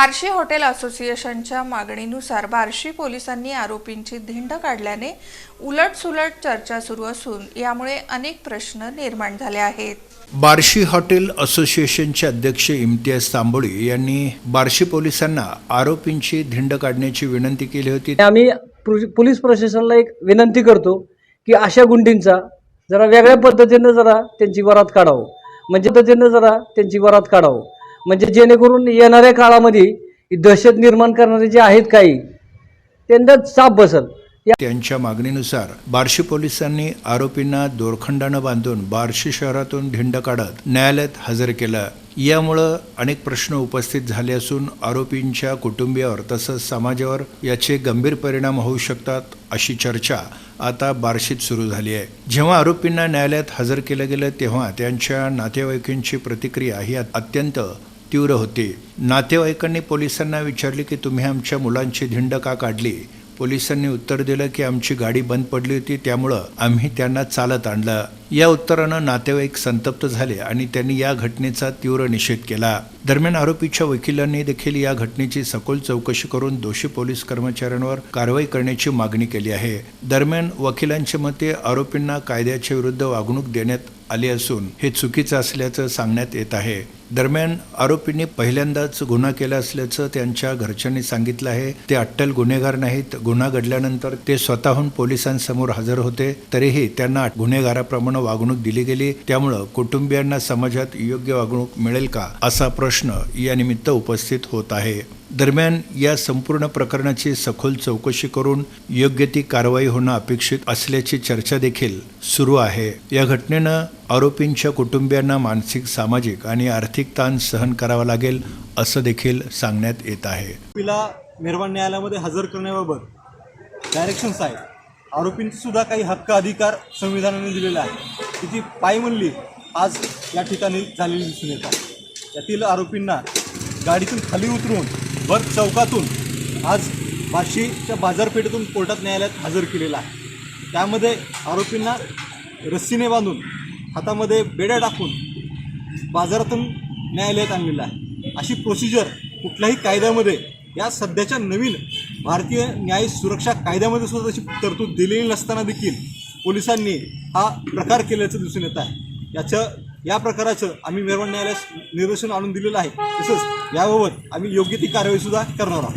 Barshi hotel असोसिएशनच्या मागणीनुसार बार्शी पोलिसांनी आरोपींची धिंड काढल्याने उलटसुलट चर्चा सुरू असून यामुळे अनेक प्रश्न निर्माण झाले आहेत. बार्शी हॉटेल असोसिएशनचे अध्यक्ष इम्तियाज तांबोळी यांनी बार्शी पोलिसांना आरोपींची धिंड काढण्याची विनंती केली होती. आम्ही पोलीस प्रशासनाला एक विनंती करतो की अशा गुंडींचा जरा वेगळ्या पद्धतीनं जरा त्यांची वरात काढावं. म्हणजे पद्धतीनं जरा त्यांची वरात काढावं. म्हणजे जेणेकरून येणाऱ्या काळामध्ये दहशत निर्माण करणारे जे आहेत काही त्यांना चाप बसल. त्यांच्या मागणीनुसार बार्शी पोलिसांनी आरोपींना दोरखंडानं बांधून बार्शी शहरातून धिंड काढत न्यायालयात हजर केलं. यामुळं अनेक प्रश्न उपस्थित झाले असून आरोपींच्या कुटुंबियावर तसंच समाजावर याचे गंभीर परिणाम होऊ शकतात अशी चर्चा आता बार्शीत सुरू झाली आहे. जेव्हा आरोपींना न्यायालयात हजर केलं गेलं तेव्हा त्यांच्या नातेवाईकांची प्रतिक्रिया ही अत्यंत तीव्र होती. नातेवाईकांनी पोलिसांना विचारले की तुम्ही आमच्या मुलांची धिंड का काढली? पोलिसांनी उत्तर दिलं की आमची गाडी बंद पडली होती त्यामुळं आम्ही त्यांना चालत आणलं. या उत्तरानं नातेवाईक संतप्त झाले आणि त्यांनी या घटनेचा तीव्र निषेध केला. दरम्यान आरोपीच्या वकिलांनी देखील या घटनेची सखोल चौकशी करून दोषी पोलीस कर्मचाऱ्यांवर कारवाई करण्याची मागणी केली आहे. दरम्यान वकिलांच्या मते आरोपींना कायद्याच्या विरुद्ध वागणूक देण्यात आली असून हे चुकीचं असल्याचं सांगण्यात येत आहे. दरम्यान आरोपींनी पहिल्यांदाच गुन्हा केला असल्याचं त्यांच्या घरच्यांनी सांगितलं आहे. ते अट्टल गुन्हेगार नाहीत. गुन्हा घडल्यानंतर ते स्वतःहून पोलिसांसमोर हजर होते. तरीही त्यांना गुन्हेगाराप्रमाणे वागणूक दिली गेली. त्यामुळं कुटुंबियांना समाजात योग्य वागणूक मिळेल का असा प्रश्न या निमित्त उपस्थित होत आहे. दरम्यान या संपूर्ण प्रकरणाची सखोल चौकशी करून योग्य ती कारवाई होणं अपेक्षित असल्याची चर्चा देखील सुरू आहे. या घटनेनं आरोपींच्या कुटुंबियांना मानसिक सामाजिक आणि आर्थिक ताण सहन करावा लागेल असं देखील सांगण्यात येत आहे. आरोपीला मेहरबान न्यायालयामध्ये हजर करण्याबाबत डायरेक्शन्स आहेत आरोपींचे सुद्धा काही हक्क अधिकार संविधानाने दिलेले आहे की ती पायमल्ली आज या ठिकाणी झालेली दिसून येतात. यातील आरोपींना गाडीतून खाली उतरून बस चौकातून आज बार्शीच्या बाजारपेठेतून कोर्टात न्यायालयात हजर केलेला आहे. त्यामध्ये आरोपींना रस्सीने बांधून हातामध्ये बेड्या टाकून बाजारातून न्यायालयात आणलेलं आहे. अशी प्रोसिजर कुठल्याही कायद्यामध्ये या सध्याच्या नवीन भारतीय न्याय सुरक्षा कायद्यामध्ये सुद्धा तशी तरतूद दिलेली नसताना देखील पोलिसांनी हा प्रकार केल्याचं दिसून येत आहे. याचं या प्रकाराचं आम्ही मेहरबान न्यायालयास निदर्शन आणून दिलेलं आहे. तसंच याबाबत आम्ही योग्य ती कारवाईसुद्धा करणार आहोत.